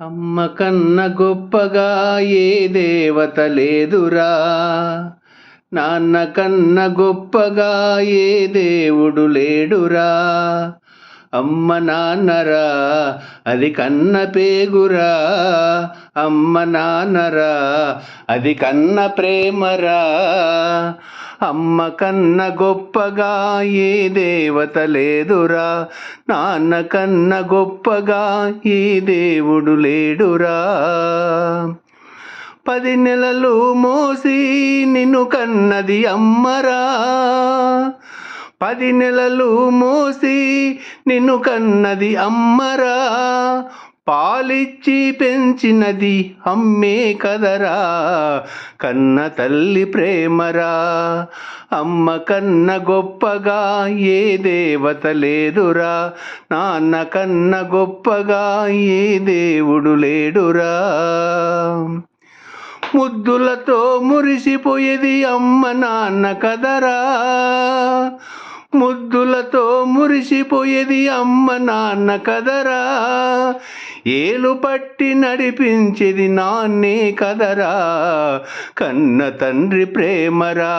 అమ్మ కన్న గొప్పగా ఏ దేవత లేదురా. నాన్న కన్న గొప్పగా ఏ దేవుడు లేడురా. అమ్మ నాన్నరా అది కన్న పేగురా. అమ్మ నాన్నరా అది కన్న ప్రేమరా. అమ్మ కన్న గొప్పగా ఏ దేవత లేదురా? నాన్న కన్న గొప్పగా ఈ దేవుడు లేడురా? పది నెలలు మోసి నిన్ను కన్నది అమ్మరా? పది నెలలు మోసి నిన్ను కన్నది అమ్మరా? పాలిచ్చి పెంచినది అమ్మే కదరా కన్న తల్లి ప్రేమరా. అమ్మ కన్న గొప్పగా ఏ దేవత లేదురా నాన్న కన్న గొప్పగా ఏ దేవుడు లేడురా. ముద్దులతో మురిసిపోయేది అమ్మ నాన్న కదరా ముద్దులతో మురిసిపోయేది అమ్మ నాన్న కదరా. ఏలు పట్టి నడిపించేది నాన్నే కదరా. కన్న తండ్రి ప్రేమరా.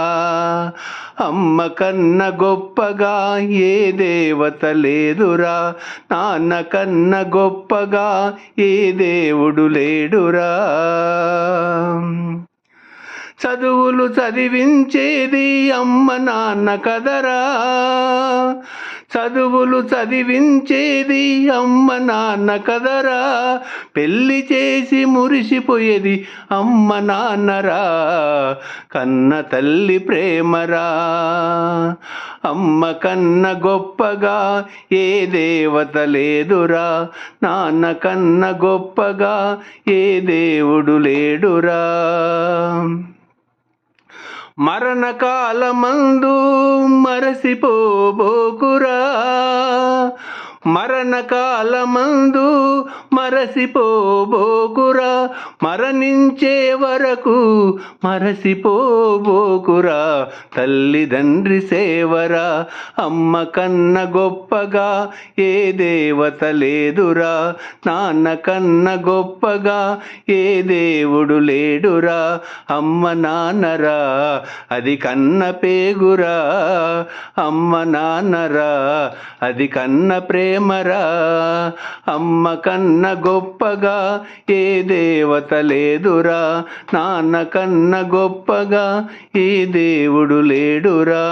అమ్మ కన్న గొప్పగా ఏ దేవత లేదురా. నాన్న కన్న గొప్పగా ఏ దేవుడు లేడురా. చదువులు చదివించేది అమ్మ నాన్న కదరా. చదువులు చదివించేది అమ్మ నాన్న కదరా. పెళ్ళి చేసి మురిసిపోయేది అమ్మ నాన్నరా. కన్న తల్లి ప్రేమరా. అమ్మ కన్న గొప్పగా ఏ దేవత లేదురా. నాన్న కన్న గొప్పగా ఏ దేవుడు లేడురా. మరణకాలమందు మరసిపోబోకురా. మరణకాలమందు మరసిపోబోకురా మరణించే వరకు మరసిపోబోకురా తల్లిదండ్రి సేవరా అమ్మ కన్న గొప్పగా ఏ దేవత లేదురా నాన్న కన్న గొప్పగా ఏ దేవుడు లేడురా అమ్మ నాన్నరా అది కన్న పేగురా అమ్మ నాన్నరా అది కన్న ప్రేమ ప్రేమరా అమ్మ కన్న గొప్పగా ఏ దేవత లేదురా నాన్న కన్న గొప్పగా ఏ దేవుడు లేడురా.